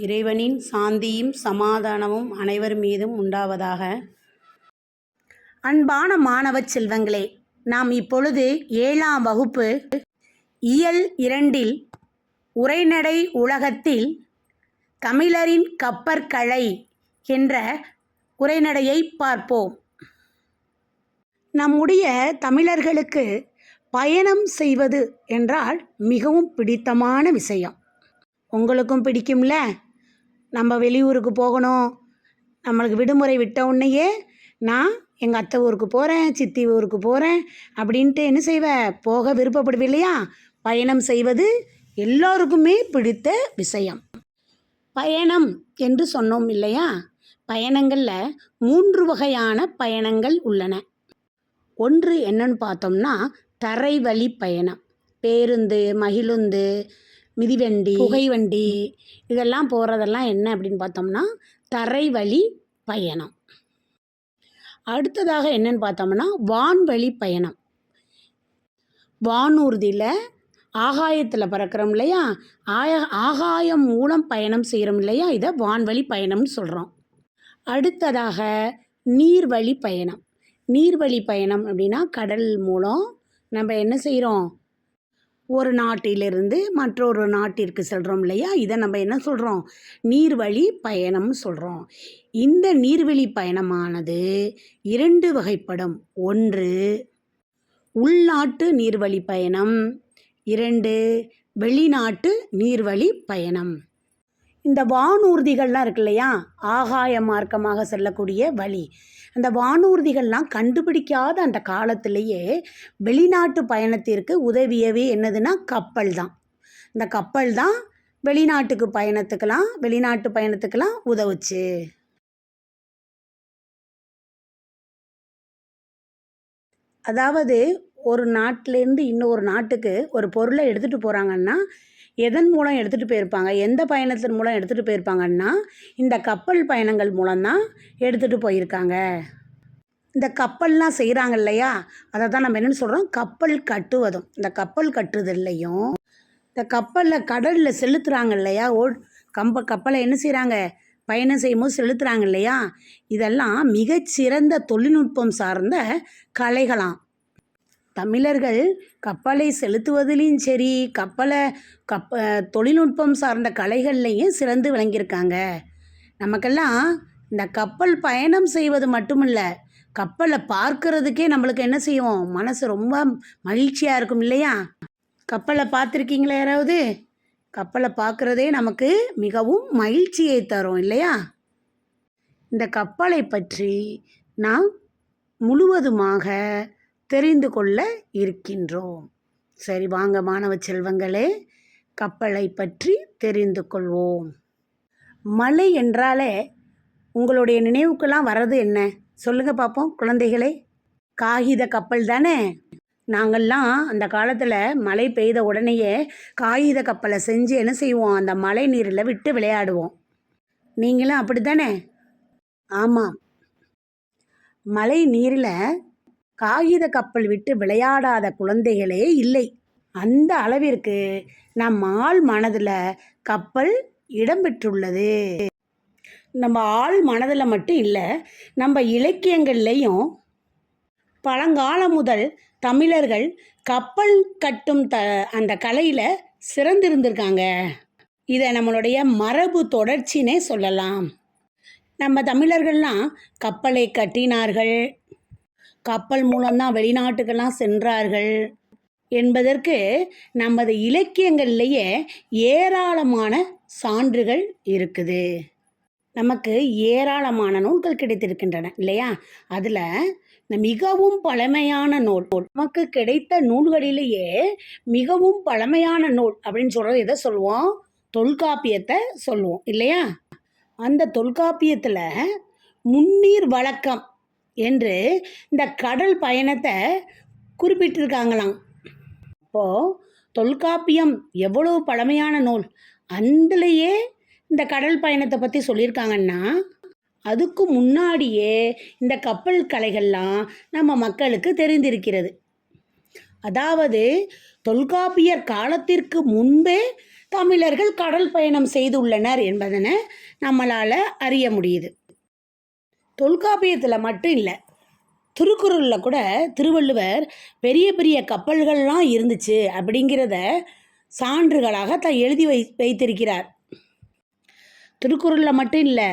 இறைவனின் சாந்தியும் சமாதானமும் அனைவர் மீதும் உண்டாவதாக. அன்பான மாணவ செல்வங்களே நாம் இப்பொழுது ஏழாம் வகுப்பு இயல் இரண்டில் உரைநடை உலகத்தில் தமிழரின் கப்பற்கலை என்ற உரைநடையை பார்ப்போம். நம்முடைய தமிழர்களுக்கு பயணம் செய்வது என்றால் மிகவும் பிடித்தமான விஷயம். உங்களுக்கும் பிடிக்கும்ல? நம்ம வெளியூருக்கு போகணும். நம்மளுக்கு விடுமுறை விட்ட உடனேயே நான் எங்கள் அத்தை ஊருக்கு போகிறேன் சித்தி ஊருக்கு போகிறேன் அப்படின்ட்டு என்ன செய்வேன் போக விருப்பப்படுவேன் இல்லையா பயணம் செய்வது எல்லோருக்குமே பிடித்த விஷயம். பயணம் என்று சொன்னோம் இல்லையா? பயணங்களில் மூன்று வகையான பயணங்கள் உள்ளன. ஒன்று என்னன்னு பார்த்தோம்னா தரைவழி பயணம். பேருந்து மகிழுந்து மிதிவண்டி புகைவண்டி. இதெல்லாம் போகிறதெல்லாம் என்ன அப்படின்னு பார்த்தோம்னா தரைவழி பயணம். அடுத்ததாக என்னன்னு பார்த்தோம்னா வான்வழி பயணம். வானூர்தியில் ஆகாயத்தில் பறக்கிறோம் இல்லையா? ஆய ஆகாயம் மூலம் பயணம் செய்கிறோம் இல்லையா? இதை வான்வழி பயணம்னு சொல்கிறோம் அடுத்ததாக நீர்வழி பயணம். நீர்வழி பயணம் அப்படின்னா கடல் மூலம் நம்ம என்ன செய்கிறோம் ஒரு நாட்டிலிருந்து மற்றொரு நாட்டிற்கு செல்கிறோம் இல்லையா? இதை நம்ம என்ன சொல்கிறோம் நீர்வழி பயணம்னு சொல்கிறோம் இந்த நீர்வழி பயணமானது இரண்டு வகைப்படும். ஒன்று உள்நாட்டு நீர்வழி பயணம். இரண்டு வெளிநாட்டு நீர்வழி பயணம். இந்த வானூர்திகள்லாம் இருக்கு இல்லையா? ஆகாய மார்க்கமாக செல்லக்கூடிய வழி. அந்த வானூர்திகள்லாம் கண்டுபிடிக்காத அந்த காலத்திலேயே வெளிநாட்டு பயணத்திற்கு உதவியவே என்னதுன்னா கப்பல் தான் இந்த கப்பல் தான் வெளிநாட்டுக்கு பயணத்துக்கெல்லாம் வெளிநாட்டு பயணத்துக்கெல்லாம் உதவுச்சு. அதாவது ஒரு நாட்டிலேருந்து இன்னொரு நாட்டுக்கு ஒரு பொருளை எடுத்துகிட்டு போகிறாங்கன்னா எதன் மூலம் எடுத்துகிட்டு போயிருப்பாங்க? எந்த பயணத்தின் மூலம் எடுத்துகிட்டு போயிருப்பாங்கன்னா இந்த கப்பல் பயணங்கள் மூலம்தான் எடுத்துகிட்டு போயிருக்காங்க. இந்த கப்பல்லாம் செய்கிறாங்க இல்லையா? அதை தான் நம்ம என்னென்னு சொல்கிறோம் கப்பல் கட்டுவதும். இந்த கப்பல் கட்டுதல்லையும் இந்த கப்பலில் கடலில் செலுத்துகிறாங்க இல்லையா? ஓ கம்ப கப்பலை என்ன செய்கிறாங்க பயணம் செய்யும்போது செலுத்துகிறாங்க இல்லையா? இதெல்லாம் மிகச்சிறந்த தொழில்நுட்பம் சார்ந்த கலைகளாம். தமிழர்கள் கப்பலை செலுத்துவதிலையும் சரி கப்பலை கப்ப தொழில்நுட்பம் சார்ந்த கலைகள்லையும் சிறந்து விளங்கியிருக்காங்க. நமக்கெல்லாம் இந்த கப்பல் பயணம் செய்வது மட்டுமில்ல கப்பலை பார்க்கறதுக்கே நம்மளுக்கு என்ன செய்வோம் மனசு ரொம்ப மகிழ்ச்சியாக இருக்கும் இல்லையா? கப்பலை பார்த்துருக்கீங்களா யாராவது? கப்பலை பார்க்குறதே நமக்கு மிகவும் மகிழ்ச்சியை தரும் இல்லையா? இந்த கப்பலை பற்றி நாம் முழுவதுமாக தெரிந்து கொள்ள இருக்கின்றோம். சரி வாங்க மாணவ செல்வங்களே கப்பலை பற்றி தெரிந்து கொள்வோம். மலை என்றாலே உங்களுடைய நினைவுக்கெல்லாம் வர்றது என்ன? சொல்லுங்க பார்ப்போம் குழந்தைகளே. காகித கப்பல் தானே? நாங்கள்லாம் அந்த காலத்தில் மழை பெய்த உடனேயே காகித கப்பலை செஞ்சு என்ன செய்வோம்? அந்த மழை நீரில் விட்டு விளையாடுவோம். நீங்களும் அப்படி தானே ஆமாம். மழை நீரில் காகித கப்பல் விட்டு விளையாடாத குழந்தைகளே இல்லை. அந்த அளவிற்கு நம் ஆள் மனதில் கப்பல் இடம்பெற்றுள்ளது நம்ம ஆள் மனதில் மட்டும் இல்லை நம்ம இலக்கியங்கள்லேயும் பழங்காலம் முதல் தமிழர்கள் கப்பல் கட்டும் த அந்த கலையில் சிறந்திருந்திருக்காங்க. இதை நம்மளுடைய மரபு தொடர்ச்சினே சொல்லலாம். நம்ம தமிழர்கள்லாம் கப்பலை கட்டினார்கள் கப்பல் மூலம்தான் வெளிநாட்டுக்கெல்லாம் சென்றார்கள் என்பதற்கு நமது இலக்கியங்கள்லேயே ஏராளமான சான்றுகள் இருக்குது. நமக்கு ஏராளமான நூல்கள் கிடைத்திருக்கின்றன இல்லையா? அதில் மிகவும் பழமையான நூல் நமக்கு கிடைத்த நூல்களிலேயே மிகவும் பழமையான நூல் அப்படின்னு சொல்கிறது எதை சொல்லுவோம்? தொல்காப்பியத்தை சொல்லுவோம் இல்லையா? அந்த தொல்காப்பியத்தில் முன்னீர் வழக்கம் என்று இந்த கடல் பயணத்தை குறிப்பிட்டிருக்காங்களாம். அப்போது தொல்காப்பியம் எவ்வளவு பழமையான நூல். அதுலேயே இந்த கடல் பயணத்தை பற்றி சொல்லியிருக்காங்கன்னா அதுக்கு முன்னாடியே இந்த கப்பல் கலைகள்லாம் நம்ம மக்களுக்கு தெரிந்திருக்கிறது. அதாவது தொல்காப்பியர் காலத்திற்கு முன்பே தமிழர்கள் கடல் பயணம் செய்துள்ளனர் என்பதனை நம்மளால் அறிய முடியுது. தொல்காப்பியத்தில் மட்டும் இல்லை. திருக்குறளில் கூட திருவள்ளுவர் பெரிய பெரிய கப்பல்கள்லாம் இருந்துச்சு அப்படிங்கிறத சான்றுகளாக தான் எழுதி வை வைத்திருக்கிறார். திருக்குறளில் மட்டும் இல்லை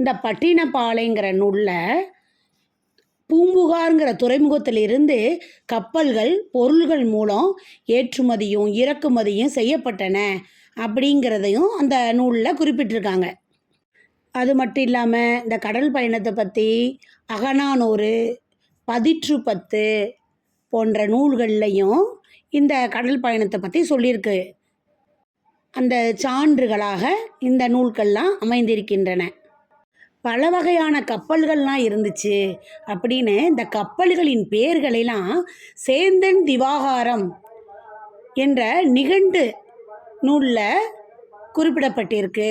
இந்த பட்டினப்பாலைங்கிற நூலில் பூம்புகார்ங்கிற துறைமுகத்திலிருந்து கப்பல்கள் பொருள்கள் மூலம் ஏற்றுமதியும் இறக்குமதியும் செய்யப்பட்டன அப்படிங்கிறதையும் அந்த நூலில் குறிப்பிட்டிருக்காங்க. அது மட்டும் இல்லாமல் இந்த கடல் பயணத்தை பற்றி அகநானூறு பதிற்று பத்து போன்ற நூல்கள்லையும் இந்த கடல் பயணத்தை பற்றி சொல்லியிருக்கு. அந்த சான்றுகளாக இந்த நூல்கள்லாம் அமைந்திருக்கின்றன. பல வகையான கப்பல்கள்லாம் இருந்துச்சு. அப்படின்னு இந்த கப்பல்களின் பெயர்களெல்லாம் சேந்தன் திவாகாரம் என்ற நிகண்டு நூலில் குறிப்பிடப்பட்டிருக்கு.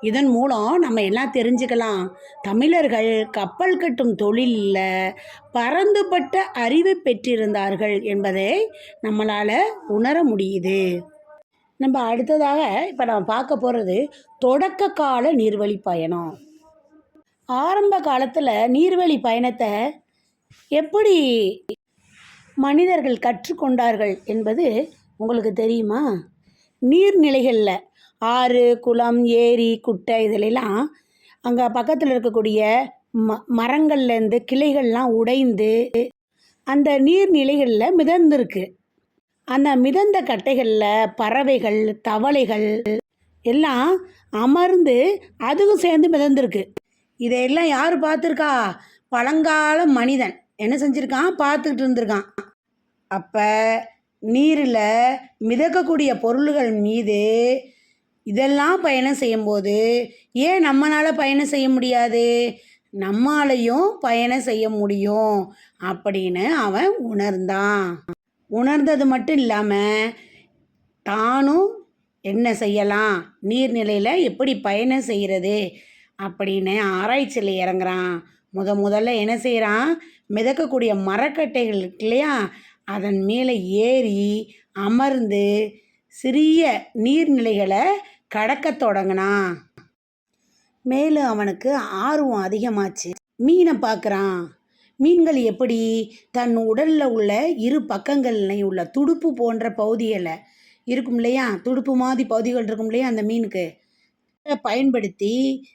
இதன் மூலம் நம்ம எல்லாம் தெரிஞ்சுக்கலாம். தமிழர்கள் கப்பல் கட்டும் தொழிலில் பரந்துபட்ட அறிவு பெற்றிருந்தார்கள் என்பதை நம்மளால் உணர முடியுது. நம்ம அடுத்ததாக இப்போ நம்ம பார்க்க போகிறது தொடக்க கால நீர்வழி பயணம். ஆரம்ப காலத்தில் நீர்வழி பயணத்தை எப்படி மனிதர்கள் கற்றுக்கொண்டார்கள் என்பது உங்களுக்கு தெரியுமா? நீர்நிலைகளில் ஆறு குளம் ஏரி குட்டை இதிலெல்லாம் அங்கே பக்கத்தில் இருக்கக்கூடிய ம மரங்கள்லேருந்து கிளைகள்லாம் உடைந்து அந்த நீர்நிலைகளில் மிதந்துருக்கு. அந்த மிதந்த கட்டைகளில் பறவைகள் தவளைகள் எல்லாம் அமர்ந்து அதுவும் சேர்ந்து மிதந்திருக்கு. இதையெல்லாம் யார் பார்த்துருக்கா? பழங்கால மனிதன். என்ன செஞ்சுருக்கான்? பார்த்துக்கிட்டு இருந்திருக்கான். அப்போ நீரில் மிதக்கக்கூடிய பொருள்கள் மீது இதெல்லாம் பயணம் செய்யும்போது ஏன் நம்மளால் பயணம் செய்ய முடியாது? நம்மாலையும் பயணம் செய்ய முடியும் அப்படின்னு அவன் உணர்ந்தான். உணர்ந்தது மட்டும் இல்லாமல் தானும் என்ன செய்யலாம்? நீர்நிலையில் எப்படி பயணம் செய்கிறது அப்படின்னு ஆராய்ச்சியில் இறங்குறான். முத முதல்ல என்ன செய்கிறான் மிதக்கக்கூடிய மரக்கட்டைகள் இருக்கு இல்லையா? அதன் மேலே ஏறி அமர்ந்து சிறிய நீர்நிலைகளை கடக்கத் தொடங்கினான் மேலும் அவனுக்கு ஆர்வம் அதிகமாச்சு. மீனை பார்க்குறான் மீன்கள் எப்படி? தன் உடலில் உள்ள இரு பக்கங்கள்லையும் உள்ள துடுப்பு போன்ற பகுதிகளை இருக்கும் இல்லையா? துடுப்பு மாதிரி பகுதிகள் இருக்கும் இல்லையா அந்த மீனுக்கு? பயன்படுத்தி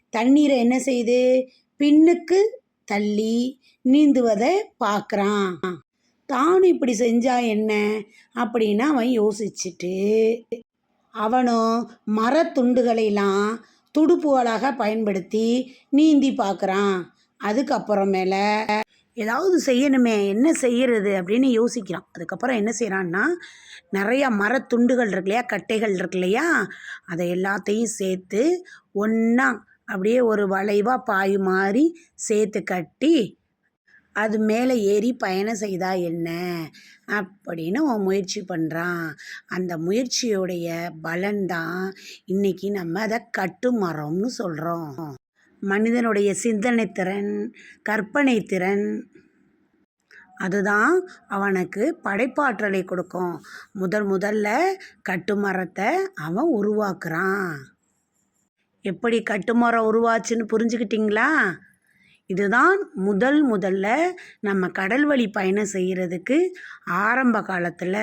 தண்ணீரை என்ன செய்யுது பின்னுக்கு தள்ளி நீந்துவதை பார்க்குறான் தானும் இப்படி செஞ்சா என்ன? அப்படின்னு அவன் யோசிச்சுட்டு அவனும் மரத்துண்டுகளெல்லாம் துடுப்புகளாக பயன்படுத்தி நீந்தி பார்க்குறான். அதுக்கப்புறமேல ஏதாவது செய்யணுமே என்ன செய்யறது அப்படின்னு யோசிக்கிறான். அதுக்கப்புறம் என்ன செய்கிறான்னா நிறையா மரத்துண்டுகள் இருக்கு இல்லையா கட்டைகள் இருக்கு இல்லையா அதை எல்லாத்தையும் சேர்த்து ஒன்றா அப்படியே ஒரு வளைவாக பாய் மாதிரி சேர்த்து கட்டி அது மேலே ஏறி பயணம் செய்தா என்ன? அப்படின்னு அவன் முயற்சி பண்ணுறான் அந்த முயற்சியோடைய பலன்தான் இன்னைக்கு நம்ம அதை கட்டுமரம்னு சொல்கிறோம் மனிதனுடைய சிந்தனை திறன் கற்பனை திறன் அதுதான் அவனுக்கு படைப்பாற்றலை கொடுக்கும். முதல் முதல்ல கட்டுமரத்தை அவன் உருவாக்குறான். எப்படி கட்டுமரம் உருவாச்சுன்னு புரிஞ்சுக்கிட்டிங்களா? இதுதான் முதல் முதல்ல நம்ம கடல் வழி பயணம் செய்கிறதுக்கு ஆரம்ப காலத்தில்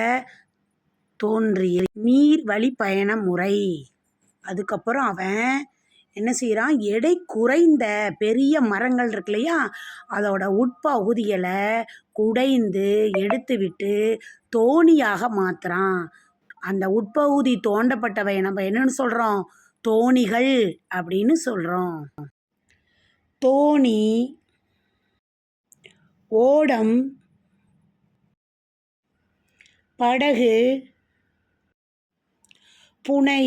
தோன்றிய நீர் வழி பயண முறை. அதுக்கப்புறம் அவன் என்ன செய்கிறான் எடை குறைந்த பெரிய மரங்கள் இருக்கு இல்லையா? அதோட உட்பகுதிகளை குடைந்து எடுத்து விட்டு தோணியாக மாற்றுறான் அந்த உட்பகுதி தோண்டப்பட்டவை நம்ம என்னன்னு சொல்கிறோம் தோணிகள் அப்படின்னு சொல்கிறோம் தோணி ஓடம் படகு புனை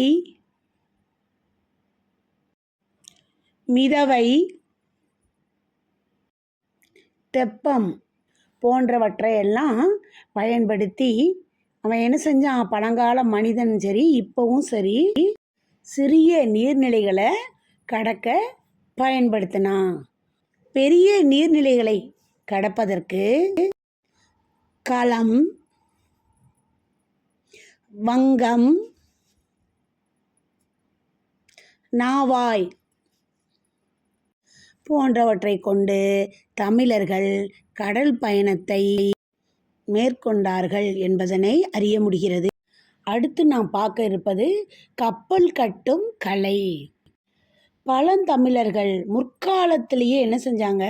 மிதவை தெப்பம் போன்றவற்றையெல்லாம் பயன்படுத்தி அவன் என்ன செஞ்சான்? பழங்கால மனிதன் சரி இப்போவும் சரி சிறிய நீர்நிலைகளை கடக்க பயன்படுத்தினா பெரிய நீர்நிலைகளை கடப்பதற்கு களம் வங்கம் நாவாய் போன்றவற்றை கொண்டு தமிழர்கள் கடல் பயணத்தை மேற்கொண்டார்கள் என்பதனை அறிய முடிகிறது. அடுத்து நாம் பார்க்க இருப்பது கப்பல் கட்டும் கலை. பழந்தமிழர்கள் முற்காலத்திலேயே என்ன செஞ்சாங்க?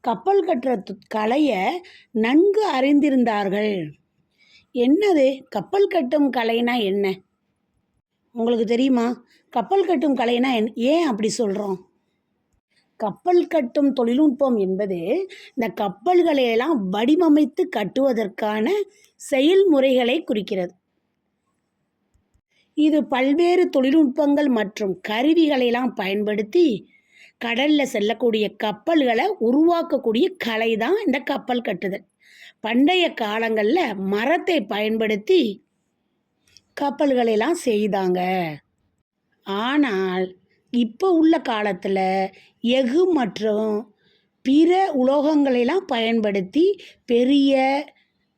கப்பல் கட்டுற கலையை நன்கு அறிந்திருந்தார்கள். என்னது? கப்பல் கட்டும் கலைனா என்ன? உங்களுக்கு தெரியுமா? கப்பல் கட்டும் கலைனா என் ஏன் அப்படி சொல்கிறோம் கப்பல் கட்டும் தொழில்நுட்பம் என்பது இந்த கப்பல்களையெல்லாம் வடிவமைத்து கட்டுவதற்கான செயல்முறைகளை குறிக்கிறது. இது பல்வேறு தொழில்நுட்பங்கள் மற்றும் கருவிகளை எல்லாம் பயன்படுத்தி கடலில் செல்லக்கூடிய கப்பல்களை உருவாக்கக்கூடிய கலை தான் இந்த கப்பல் கட்டுதல். பண்டைய காலங்களில் மரத்தை பயன்படுத்தி கப்பல்களெல்லாம் செய்தாங்க. ஆனால் இப்போ உள்ள காலத்தில் எஃகு மற்றும் பிற உலோகங்களெல்லாம் பயன்படுத்தி பெரிய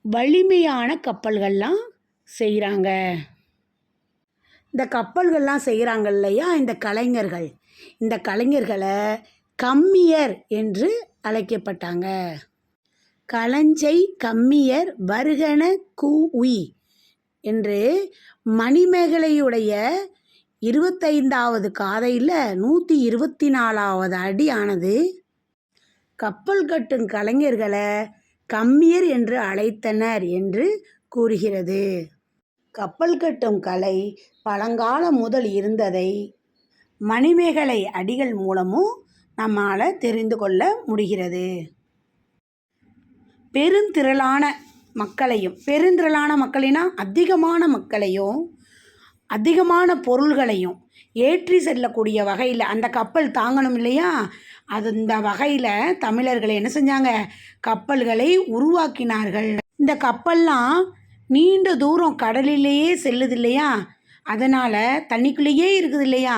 வலிமையான கப்பல்கள்லாம் செய்கிறாங்க இந்த கப்பல்கள்லாம் செய்கிறாங்க இல்லையா? இந்த கலைஞர்கள். இந்த கலைஞர்களை கம்மியர் என்று அழைக்கப்பட்டாங்க. களஞ்சை கம்மியர் வருகன கு உய் என்று மணிமேகலையுடைய இருபத்தைந்தாவது காதையில் நூற்றி இருபத்தி நாலாவது அடி ஆனது. கப்பல் கட்டும் கலைஞர்களை கம்மியர் என்று அழைத்தனர் என்று கூறுகிறது. கப்பல் கட்டும் கலை பழங்காலம் முதல் இருந்ததை மணிமேகலை அடிகள் மூலமும் நம்மால் தெரிந்து கொள்ள முடிகிறது. பெருந்திரளான மக்களையும் பெருந்திரளான மக்களினா அதிகமான மக்களையும் அதிகமான பொருள்களையும் ஏற்றி செல்லக்கூடிய வகையில் அந்த கப்பல் தாங்கணும் இல்லையா? அது இந்த வகையில் தமிழர்கள் என்ன செஞ்சாங்க? கப்பல்களை உருவாக்கினார்கள். இந்த கப்பல்லாம் நீண்ட தூரம் கடலிலேயே செல்லுது இல்லையா அதனால் தண்ணிக்குள்ளேயே இருக்குது இல்லையா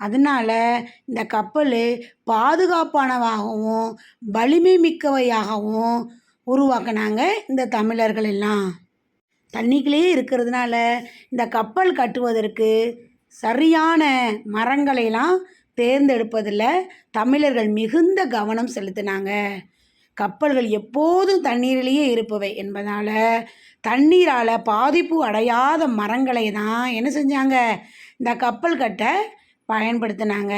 அதனால் இந்த கப்பல் பாதுகாப்பானவாகவும் வலிமை மிக்கவையாகவும் உருவாக்குனாங்க இந்த தமிழர்கள் எல்லாம். தண்ணிக்குள்ளேயே இருக்கிறதுனால இந்த கப்பல் கட்டுவதற்கு சரியான மரங்களையெல்லாம் தேர்ந்தெடுப்பதில் தமிழர்கள் மிகுந்த கவனம் செலுத்தினாங்க. கப்பல்கள் எப்போதும் தண்ணீரிலேயே இருப்பவை என்பதால் தண்ணீரால் பாதிப்பு அடையாத மரங்களை தான் என்ன செஞ்சாங்க? இந்த கப்பல் கட்ட பயன்படுத்தினாங்க.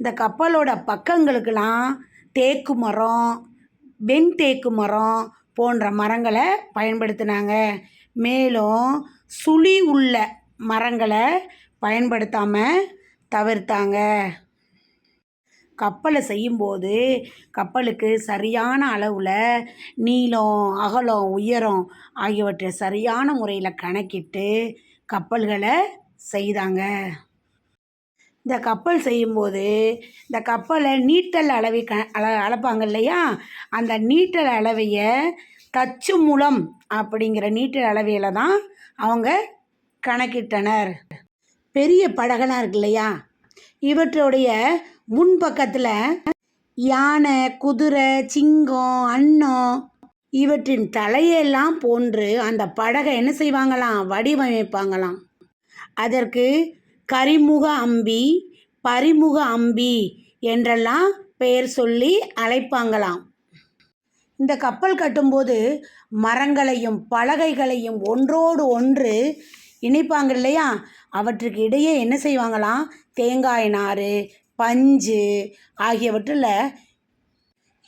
இந்த கப்பலோட பக்கங்களுக்கெல்லாம் தேக்கு மரம் வெண் தேக்கு மரம் போன்ற மரங்களை பயன்படுத்தினாங்க. மேலும் சுழி உள்ள மரங்களை பயன்படுத்தாமல் தவிர்த்தாங்க. கப்பலை செய்யும்போது கப்பலுக்கு சரியான அளவில் நீளம் அகலம் உயரம் ஆகியவற்றை சரியான முறையில் கணக்கிட்டு கப்பல்களை செய்தாங்க. இந்த கப்பல் செய்யும்போது இந்த கப்பலை நீட்டல் அளவை க அள அளப்பாங்க இல்லையா? அந்த நீட்டல் அளவையை தச்சு மூலம் அப்படிங்கிற நீட்டல் அளவையில் தான் அவங்க கணக்கிட்டனர். பெரிய படகெல்லாம் இருக்கு இல்லையா? இவற்றுடைய முன்பக்கத்தில் யானை குதிரை சிங்கம் அன்னம் இவற்றின் தலையெல்லாம் போன்று அந்த படகை என்ன செய்வாங்களாம்? வடிவமைப்பாங்களாம். அதற்கு கரிமுக அம்பி பரிமுக அம்பி என்றெல்லாம் பெயர் சொல்லி அழைப்பாங்களாம். இந்த கப்பல் கட்டும்போது மரங்களையும் பலகைகளையும் ஒன்றோடு ஒன்று இணைப்பாங்க இல்லையா? அவற்றுக்கு இடையே என்ன செய்வாங்களாம்? தேங்காய் நார் பஞ்சு ஆகியவற்றில்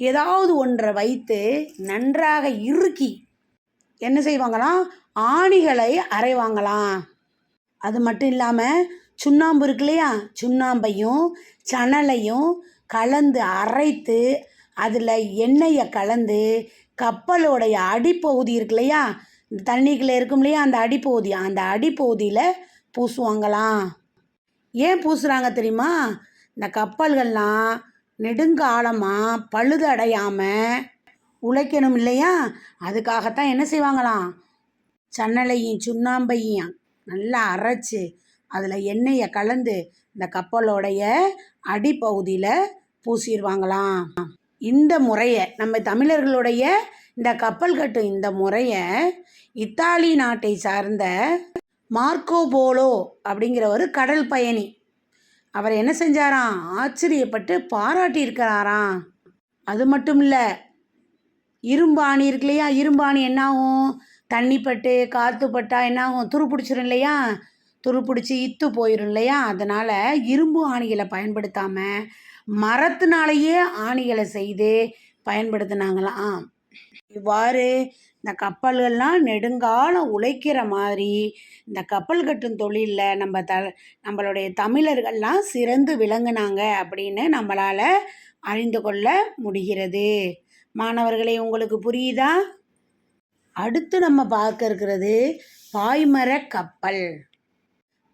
ஏதாவது ஒன்றை வைத்து நன்றாக இறுக்கி என்ன செய்வாங்களாம்? ஆணிகளை அரைவாங்களாம். அது மட்டும் இல்லாமல் சுண்ணாம்பு இருக்கு இல்லையா? சுண்ணாம்பையும் சணலையும் கலந்து அரைத்து அதில் எண்ணெயை கலந்து கப்பலோடைய அடிப்பகுதி இருக்கு இல்லையா? தண்ணிக்குள்ளே இருக்கும் இல்லையா? அந்த அடிப்பகுதி. அந்த அடிப்பகுதியில் பூசுவாங்களாம். ஏன் பூசுகிறாங்க தெரியுமா? இந்த கப்பல்கள்லாம் நெடுங்காலமாக பழுதடையாமல் உழைக்கணும் இல்லையா? அதுக்காகத்தான் என்ன செய்வாங்களாம்? சன்னலையும் சுண்ணாம்பையும் நல்லா அரைச்சி அதில் எண்ணெயை கலந்து இந்த கப்பலோடைய அடிப்பகுதியில் பூசிடுவாங்களாம் இந்த முறையை நம்ம தமிழர்களுடைய இந்த கப்பல் கட்டும் இந்த முறையை இத்தாலி நாட்டை சார்ந்த மார்க்கோ போலோ அப்படிங்கிற ஒரு கடல் பயணி அவர் என்ன செஞ்சாராம்? ஆச்சரியப்பட்டு பாராட்டியிருக்கிறாராம். அது மட்டும் இல்லை இரும்பாணி இருக்கு இல்லையா இரும்பாணி என்னாகும்? தண்ணி பட்டு காற்று பட்டா துரு பிடிச்சிரும் இல்லையா? துரு பிடிச்சி இத்து போயிடும் இல்லையா? அதனால் இரும்பு ஆணிகளை பயன்படுத்தாமல் மரத்தினாலேயே ஆணிகளை செய்து பயன்படுத்தினாங்களாம். இவ்வாறு இந்த கப்பல்கள்லாம் நெடுங்காலம் உழைக்கிற மாதிரி இந்த கப்பல் கட்டும் தொழிலில் நம்ம த நம்மளுடைய தமிழர்கள்லாம் சிறந்து விளங்குனாங்க அப்படின்னு நம்மளால் அறிந்து கொள்ள முடிகிறது. மாணவர்களே உங்களுக்கு புரியுதா? அடுத்து நம்ம பார்க்க இருக்கிறது பாய்மர கப்பல்.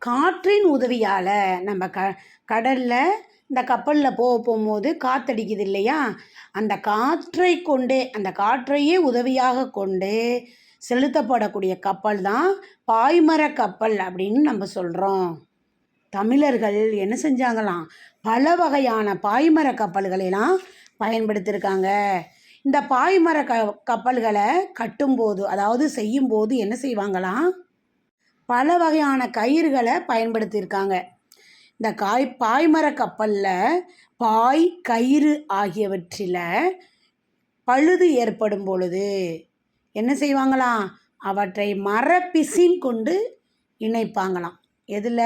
காற்றின் உதவியால் நம்ம க கடலில் இந்த கப்பலில் போக போகும்போது காற்றடிக்குது இல்லையா? அந்த காற்றை கொண்டே அந்த காற்றையே உதவியாக கொண்டு செலுத்தப்படக்கூடிய கப்பல் தான் பாய்மர கப்பல் அப்படின்னு நம்ம சொல்கிறோம் தமிழர்கள் என்ன செஞ்சாங்களாம்? பல வகையான பாய்மர கப்பல்களெல்லாம் பயன்படுத்தியிருக்காங்க. இந்த பாய்மர க கப்பல்களை கட்டும்போது அதாவது செய்யும்போது என்ன செய்வாங்களாம்? பல வகையான கயிறுகளை பயன்படுத்தியிருக்காங்க. இந்த காய் பாய்மர கப்பலில் பாய் கயிறு ஆகியவற்றில் பழுது ஏற்படும் பொழுது என்ன செய்வாங்களாம்? அவற்றை மரப்பிசின் கொண்டு இணைப்பாங்களாம். எதில்?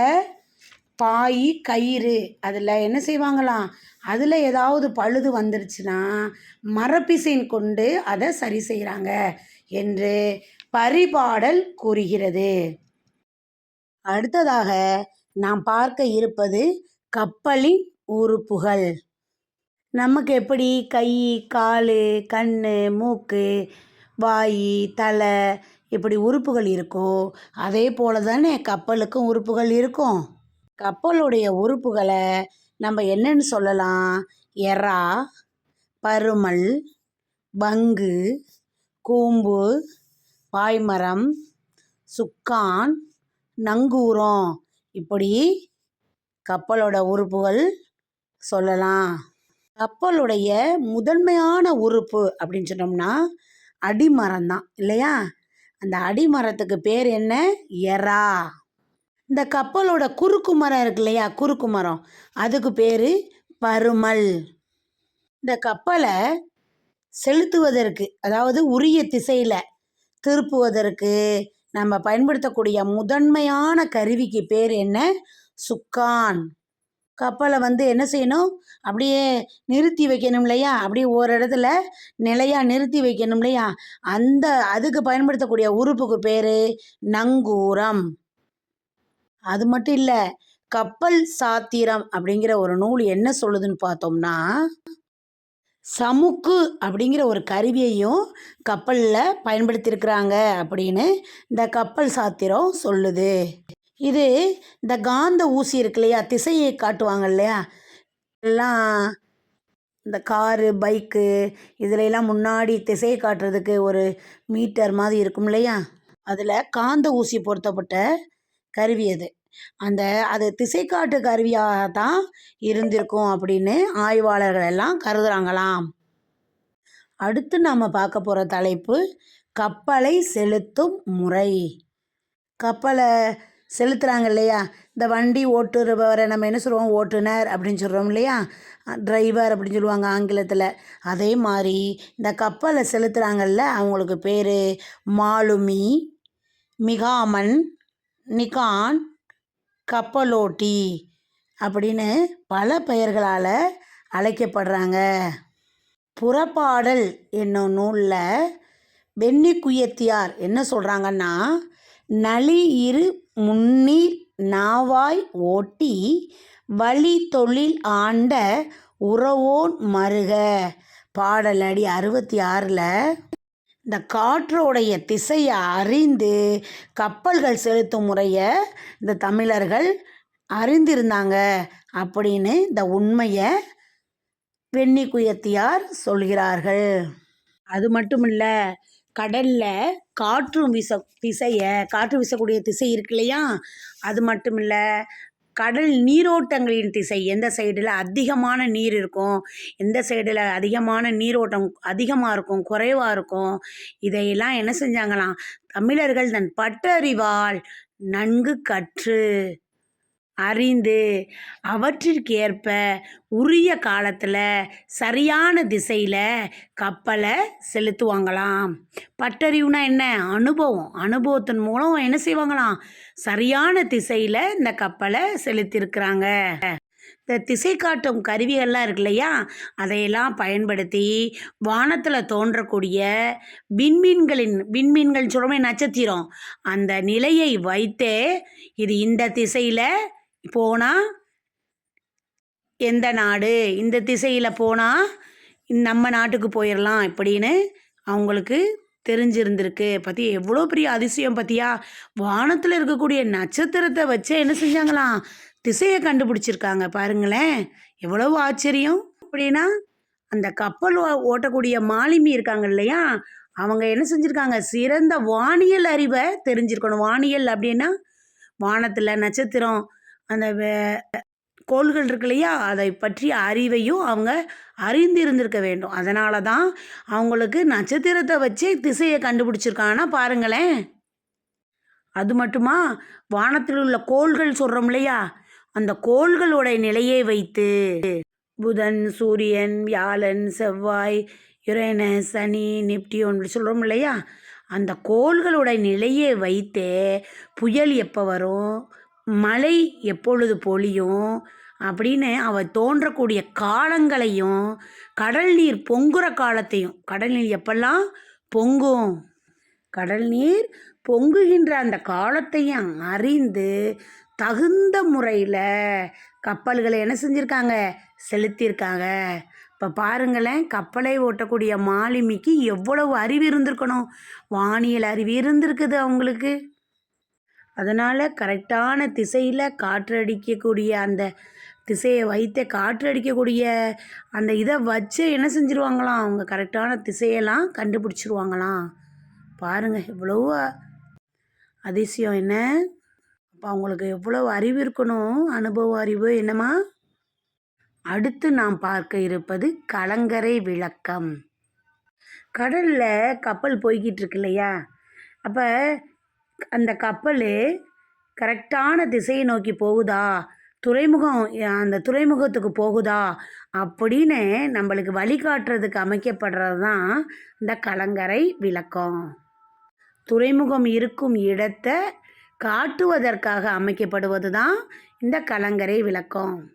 பாய் கயிறு. அதில் என்ன செய்வாங்களாம்? அதில் ஏதாவது பழுது வந்துருச்சுன்னா மரப்பிசைன் கொண்டு அதை சரி செய்கிறாங்க என்று பரிபாடல் கூறுகிறது. அடுத்ததாக நாம் பார்க்க இருப்பது கப்பலின் உறுப்புகள். நமக்கு எப்படி? கை கால் கண் மூக்கு வாய் தலை இப்படி உறுப்புகள் இருக்கோ அதே போல தானே கப்பலுக்கும் உறுப்புகள் இருக்கும். கப்பலுடைய உறுப்புகளை நம்ம என்னன்னு சொல்லலாம்? எறா பருமல் பங்கு கூம்பு பாய்மரம் சுக்கான் நங்கூரம். இப்படி கப்பலோட உறுப்புகள் சொல்லலாம். கப்பலுடைய முதன்மையான உறுப்பு அப்படின்னு சொன்னோம்னா அடிமரம் தான் இல்லையா? அந்த அடிமரத்துக்கு பேர் என்ன? எறா. இந்த கப்பலோட குறுக்கு மரம் இருக்கு இல்லையா? குறுக்கு மரம். அதுக்கு பேர் பருமல். இந்த கப்பலை செலுத்துவதற்கு அதாவது உரிய திசையில் திருப்புவதற்கு நம்ம பயன்படுத்தக்கூடிய முதன்மையான கருவிக்கு பேர் என்ன? சுக்கான். கப்பலை வந்து என்ன செய்யணும்? அப்படியே நிறுத்தி வைக்கணும் இல்லையா? அப்படியே ஒரு இடத்துல நிலையாக நிறுத்தி வைக்கணும் இல்லையா? அந்த அதுக்கு பயன்படுத்தக்கூடிய உறுப்புக்கு பேர் நங்கூரம். அது மட்டும் இல்லை கப்பல் சாத்திரம் அப்படிங்கிற ஒரு நூல் என்ன சொல்லுதுன்னு பார்த்தோம்னா சமுக்கு அப்படிங்கிற ஒரு கருவியையும் கப்பலில் பயன்படுத்தியிருக்கிறாங்க அப்படின்னு இந்த கப்பல் சாத்திரம் சொல்லுது. இது இந்த காந்த ஊசி இருக்கு இல்லையா? திசையை காட்டுவாங்க இல்லையா? எல்லாம் இந்த காரு பைக்கு இதுலெல்லாம் முன்னாடி திசையை காட்டுறதுக்கு ஒரு மீட்டர் மாதிரி இருக்கும் இல்லையா? அதில் காந்த ஊசி பொருத்தப்பட்ட கருவி அது. அந்த அது திசைக்காட்டு கருவியாக தான் இருந்திருக்கும் அப்படின்னு ஆய்வாளர்கள் எல்லாம் கருதுறாங்களாம். அடுத்து நாம் பார்க்க போகிற தலைப்பு கப்பலை செலுத்தும் முறை. கப்பலை செலுத்துகிறாங்க இல்லையா? இந்த வண்டி ஓட்டுறவரை நம்ம என்ன சொல்லுவோம்? ஓட்டுநர் அப்படின்னு சொல்கிறோம் இல்லையா? டிரைவர் அப்படின்னு சொல்லுவாங்க ஆங்கிலத்தில். அதே மாதிரி இந்த கப்பலை செலுத்துகிறாங்கல்ல அவங்களுக்கு பேர் மாலுமி மிகாமன் நிகான் கப்பலோட்டி அப்படின்னு பல பெயர்களால் அழைக்கப்படுறாங்க. புறப்பாடல் என்னும் நூலில் வெண்ணி குயத்தியார் என்ன சொல்கிறாங்கன்னா நளி இரு முன்னீர் நாவாய் ஓட்டி வழி தொழில் ஆண்ட உறவோன் மருக. பாடல் அடி அறுபத்தி ஆறில் இந்த காற்றோடைய திசையை அறிந்து கப்பல்கள் செலுத்தும் முறையை இந்த தமிழர்கள் அறிந்திருந்தாங்க அப்படின்னு இந்த உண்மையை வெண்ணி குயத்தியார் சொல்கிறார்கள். அது மட்டும் இல்லை கடலில் காற்று வீச திசையை காற்று வீசக்கூடிய திசை இருக்கு இல்லையா? அது மட்டும் இல்லை கடல் நீரோட்டங்களின் திசை. எந்த சைடில் அதிகமான நீர் இருக்கும்? எந்த சைடில் அதிகமான நீரோட்டம் அதிகமாக இருக்கும்? குறைவாக இருக்கும்? இதையெல்லாம் என்ன செஞ்சாங்களாம்? தமிழர்கள் தன் பட்டறிவால் நன்கு கற்று அறிந்து அவற்றிற்கேற்ப உரிய காலத்தில் சரியான திசையில் கப்பலை செலுத்துவாங்களாம். பட்டறிவுனா என்ன? அனுபவம். அனுபவத்தின் மூலம் என்ன செய்வாங்களாம்? சரியான திசையில் இந்த கப்பலை செலுத்தியிருக்கிறாங்க. இந்த திசை காட்டும் கருவிகள்லாம் இருக்கு இல்லையா? அதையெல்லாம் பயன்படுத்தி வானத்தில் தோன்றக்கூடிய விண்மீன்களின் விண்மீன்கள் சொல்கிறோமே நட்சத்திரம். அந்த நிலையை வைத்தே இது இந்த திசையில் போனால் எந்த நாடு? இந்த திசையில் போனால் நம்ம நாட்டுக்கு போயிடலாம் இப்படின்னு அவங்களுக்கு தெரிஞ்சிருந்திருக்கு. பற்றி எவ்வளோ பெரிய அதிசயம் பற்றியா வானத்தில் இருக்கக்கூடிய நட்சத்திரத்தை வச்சு என்ன செஞ்சாங்களாம்? திசையை கண்டுபிடிச்சிருக்காங்க பாருங்களேன். எவ்வளவு ஆச்சரியம். அப்படின்னா அந்த கப்பல் ஓ- ஓட்டக்கூடிய மாலிமி இருக்காங்க இல்லையா? அவங்க என்ன செஞ்சுருக்காங்க? சிறந்த வானியல் அறிவை தெரிஞ்சிருக்கணும். வானியல் அப்படின்னா வானத்தில் நட்சத்திரம் அந்த வே- கோள்கள் இருக்கு இல்லையா? அதை பற்றிய அறிவையும் அவங்க அறிந்திருந்திருக்க வேண்டும். அதனால தான் அவங்களுக்கு நட்சத்திரத்தை வச்சே திசையை கண்டுபிடிச்சிருக்காங்கன்னா பாருங்களேன். அது மட்டுமா? வானத்தில் உள்ள கோள்கள் சொல்கிறோம் இல்லையா? அந்த கோள்களுடைய நிலையை வைத்து புதன் சூரியன் வியாழன் செவ்வாய் யுரேனஸ் சனி நெப்டியோன் இப்படி சொல்கிறோம் இல்லையா? அந்த கோள்களுடைய நிலையை வைத்தே புயல் எப்போ வரும்? மழை எப்பொழுது பொழியும் அப்படின்னு அவ தோன்றக்கூடிய காலங்களையும் கடல் நீர் பொங்குற காலத்தையும் கடல் நீர் எப்பெல்லாம் பொங்கும்? கடல் நீர் பொங்குகின்ற அந்த காலத்தையும் அறிந்து தகுந்த முறையில் கப்பல்களை என்ன செஞ்சுருக்காங்க? செலுத்தியிருக்காங்க. இப்போ பாருங்களேன் கப்பலை ஓட்டக்கூடிய மாலுமிக்கு எவ்வளவு அறிவு இருந்திருக்கணும். வானியல் அறிவு இருந்திருக்குது அவங்களுக்கு. அதனால் கரெக்டான திசையில் காற்றடிக்கக்கூடிய அந்த திசையை வைத்து காற்றடிக்கக்கூடிய அந்த இதை வச்சு என்ன செஞ்சுருவாங்களாம்? அவங்க கரெக்டான திசையெல்லாம் கண்டுபிடிச்சிருவாங்களாம். பாருங்கள் எவ்வளோ அதிசயம் என்ன? அப்போ அவங்களுக்கு எவ்வளோ அறிவு இருக்கணும்? அனுபவ அறிவு என்னம்மா? அடுத்து நாம் பார்க்க இருப்பது கலங்கரை விளக்கம். கடலில் கப்பல் போய்கிட்டு இருக்கு இல்லையா? அப்போ அந்த கப்பல் கரெக்டான திசையை நோக்கி போகுதா? துறைமுகம் அந்த துறைமுகத்துக்கு போகுதா? அப்படின்னு நம்மளுக்கு வழிகாட்டுறதுக்கு அமைக்கப்படுறது தான் இந்த கலங்கரை விளக்கம். துறைமுகம் இருக்கும் இடத்தை காட்டுவதற்காக அமைக்கப்படுவது தான் இந்த கலங்கரை விளக்கம்.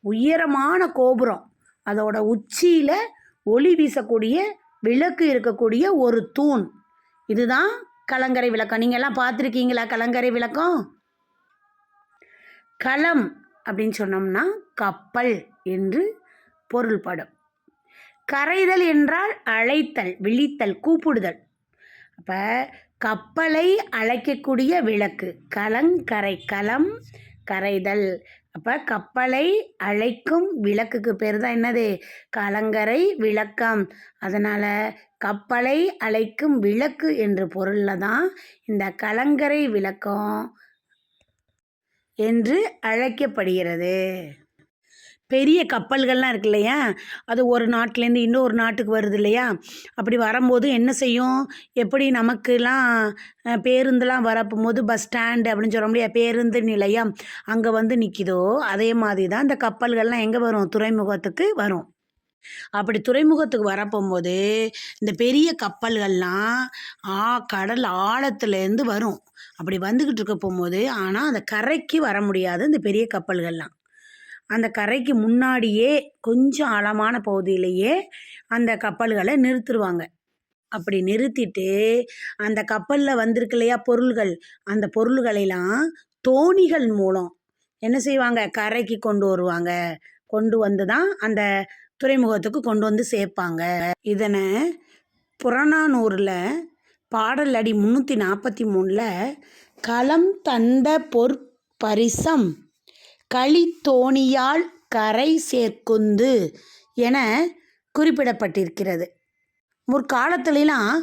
உயரமான கோபுரம் அதோட உச்சியில் ஒளி வீசக்கூடிய விளக்கு இருக்கக்கூடிய ஒரு தூண். இதுதான் கலங்கரை விளக்கம். நீங்கள்லாம் பார்த்துருக்கீங்களா கலங்கரை விளக்கம்? களம் அப்படின்னு சொன்னோம்னா கப்பல் என்று பொருள்படும் கரைதல் என்றால் அழைத்தல் விழித்தல் கூப்பிடுதல். அப்போ கப்பலை அழைக்கக்கூடிய விளக்கு கலங்கரை களம் கரைதல். அப்போ கப்பலை அழைக்கும் விளக்குக்கு பேர் தான் என்னது? கலங்கரை விளக்கம். அதனால் கப்பலை அழைக்கும் விளக்கு என்ற பொருளில் தான் இந்த கலங்கரை விளக்கம் என்று அழைக்கப்படுகிறது. பெரிய கப்பல்கள்லாம் இருக்கு இல்லையா? அது ஒரு நாட்டிலேருந்து இன்னொரு நாட்டுக்கு வருது இல்லையா? அப்படி வரும்போது என்ன செய்யும்? எப்படி நமக்குலாம் பேருந்துலாம் வரப்போகும்போது பஸ் ஸ்டாண்டு அப்படின்னு சொல்ல முடியாது பேருந்து நிலையம் அங்கே வந்து நிற்கிதோ அதே மாதிரி தான் இந்த கப்பல்கள்லாம் எங்கே வரும்? துறைமுகத்துக்கு வரும். அப்படி துறைமுகத்துக்கு வரப்போகும்போது இந்த பெரிய கப்பல்கள்லாம் ஆ கடல் ஆழத்துலேருந்து வரும். அப்படி வந்துக்கிட்டு இருக்க போகும்போது ஆனால் அந்த கரைக்கு வர முடியாது இந்த பெரிய கப்பல்கள்லாம். அந்த கரைக்கு முன்னாடியே கொஞ்சம் ஆழமான பகுதியிலேயே அந்த கப்பல்களை நிறுத்திடுவாங்க அப்படி நிறுத்திட்டு அந்த கப்பலில் வந்திருக்கு இல்லையா பொருள்கள் அந்த பொருள்களையெல்லாம் தோணிகள் மூலம் என்ன செய்வாங்க? கரைக்கு கொண்டு வருவாங்க. கொண்டு வந்து தான் அந்த துறைமுகத்துக்கு கொண்டு வந்து சேர்ப்பாங்க. இதனை புறநானூரில் பாடல் அடி முந்நூற்றி நாற்பத்தி மூணில் களம் தந்த பொற்பரிசம் களித்தோணியால் கரை சேர்க்குந்து என குறிப்பிடப்பட்டிருக்கிறது. முற்காலத்துலலாம்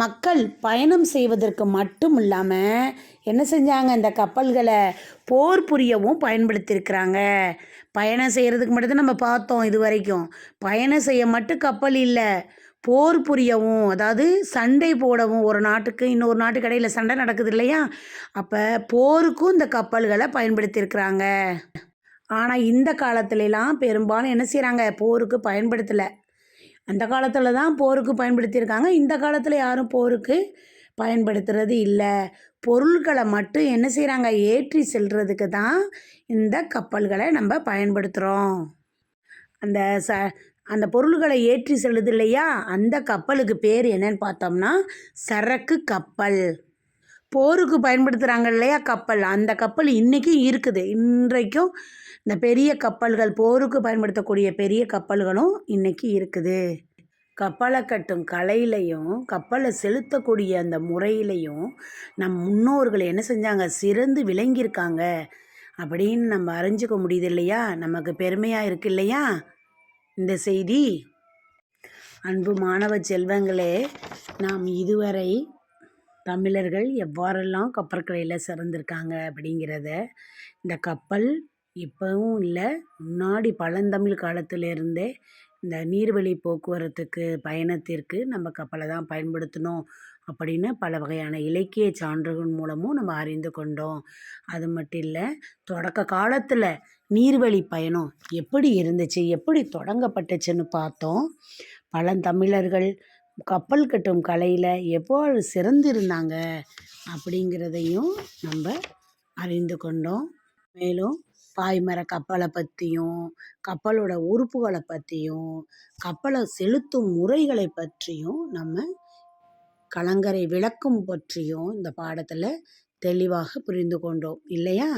மக்கள் பயணம் செய்வதற்கு மட்டும் இல்லாமல் என்ன செஞ்சாங்க? இந்த கப்பல்களை போர் புரியவும் பயன்படுத்தியிருக்கிறாங்க. பயணம் செய்கிறதுக்கு மட்டும்தான் நம்ம பார்த்தோம் இது வரைக்கும். பயணம் செய்ய மட்டும் கப்பல் இல்லை. போர் புரியவும் அதாவது சண்டை போடவும் ஒரு நாட்டுக்கு இன்னொரு நாட்டுக்கு இடையில சண்டை நடக்குது இல்லையா? அப்போ போருக்கும் இந்த கப்பல்களை பயன்படுத்தியிருக்கிறாங்க. ஆனால் இந்த காலத்துலலாம் பெரும்பாலும் என்ன செய்கிறாங்க போருக்கு பயன்படுத்தலை. அந்த காலத்தில் தான் போருக்கு பயன்படுத்தியிருக்காங்க. இந்த காலத்தில் யாரும் போருக்கு பயன்படுத்துறது இல்லை. பொருட்களை மட்டும் என்ன செய்கிறாங்க ஏற்றி செல்றதுக்கு தான் இந்த கப்பல்களை நம்ம பயன்படுத்துகிறோம் அந்த ச அந்த பொருள்களை ஏற்றி செல்லுது இல்லையா? அந்த கப்பலுக்கு பேர் என்னன்னு பார்த்தோம்னா சரக்கு கப்பல். போருக்கு பயன்படுத்துகிறாங்க இல்லையா? கப்பல். அந்த கப்பல் இன்றைக்கும் இருக்குது. இன்றைக்கும் இந்த பெரிய கப்பல்கள் போருக்கு பயன்படுத்தக்கூடிய பெரிய கப்பல்களும் இன்றைக்கி இருக்குது. கப்பலை கட்டும் கலையிலையும் கப்பலை செலுத்தக்கூடிய அந்த முறையிலையும் நம் முன்னோர்கள் என்ன செஞ்சாங்க? சிறந்து விளங்கியிருக்காங்க. அப்படின்னு நம்ம அறிஞ்சுக்க முடியுது இல்லையா நமக்கு பெருமையாக இருக்கு இல்லையா இந்த செய்தி. அன்பு மாணவ செல்வங்களே நாம் இதுவரை தமிழர்கள் எவ்வாறெல்லாம் கப்பற்கரையில் சிறந்திருக்காங்க அப்படிங்கிறத இந்த கப்பல் இப்போவும் இல்லை முன்னாடி பழந்தமிழ் காலத்திலிருந்தே இந்த நீர்வழி போக்குவரத்துக்கு பயணத்திற்கு நம்ம கப்பலை தான் பயன்படுத்தணும் அப்படின்னு பல வகையான இலக்கிய சான்றுகள் மூலமும் நம்ம அறிந்து கொண்டோம். அது மட்டும் இல்லை தொடக்க காலத்தில் நீர்வழி பயணம் எப்படி இருந்துச்சு எப்படி தொடங்கப்பட்டுச்சுன்னு பார்த்தோம். பழந்தமிழர்கள் கப்பல் கட்டும் கலையில் எவ்வாறு சிறந்திருந்தாங்க அப்படிங்கிறதையும் நம்ம அறிந்து கொண்டோம். மேலும் பாய்மர கப்பலை பற்றியும் கப்பலோட உறுப்புகளை பற்றியும் கப்பலை செலுத்தும் முறைகளை பற்றியும் நம்ம கலங்கரை விளக்கம் பற்றியும் இந்த பாடத்தில் தெளிவாக புரிந்து கொண்டோம். இல்லையா?